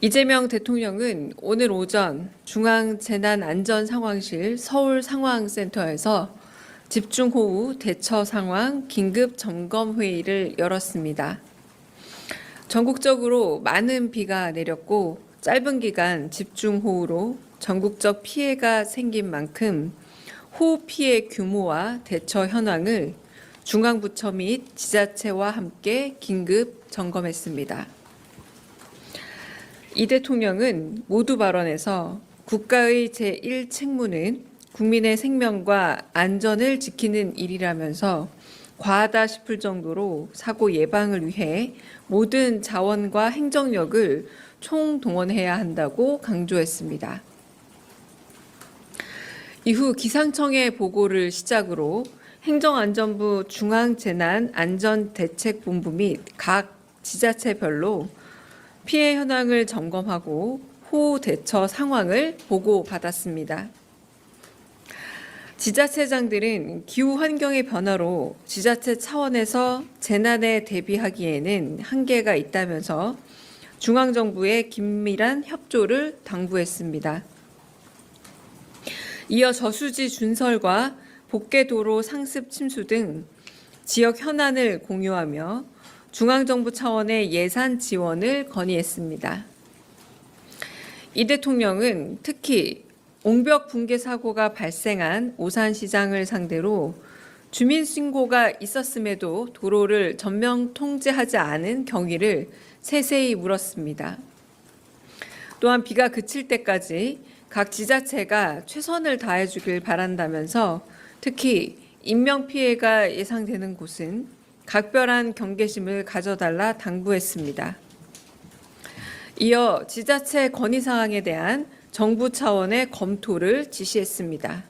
이재명 대통령은 오늘 오전 중앙재난안전상황실 서울상황센터에서 집중호우 대처 상황 긴급 점검 회의를 열었습니다. 전국적으로 많은 비가 내렸고 짧은 기간 집중호우로 전국적 피해가 생긴 만큼 호우 피해 규모와 대처 현황을 중앙부처 및 지자체와 함께 긴급 점검했습니다. 이 대통령은 모두 발언에서 국가의 제1책무는 국민의 생명과 안전을 지키는 일이라면서 과하다 싶을 정도로 사고 예방을 위해 모든 자원과 행정력을 총동원해야 한다고 강조했습니다. 이후 기상청의 보고를 시작으로 행정안전부 중앙재난안전대책본부 및 각 지자체별로 피해 현황을 점검하고 호우 대처 상황을 보고받았습니다. 지자체장들은 기후 환경의 변화로 지자체 차원에서 재난에 대비하기에는 한계가 있다면서 중앙정부의 긴밀한 협조를 당부했습니다. 이어 저수지 준설과 복개도로 상습 침수 등 지역 현안을 공유하며 중앙정부 차원의 예산 지원을 건의했습니다. 이 대통령은 특히 옹벽 붕괴 사고가 발생한 오산시장을 상대로 주민 신고가 있었음에도 도로를 전면 통제하지 않은 경위를 세세히 물었습니다. 또한 비가 그칠 때까지 각 지자체가 최선을 다해 주길 바란다면서 특히 인명 피해가 예상되는 곳은 각별한 경계심을 가져달라 당부했습니다. 이어 지자체 건의 사항에 대한 정부 차원의 검토를 지시했습니다.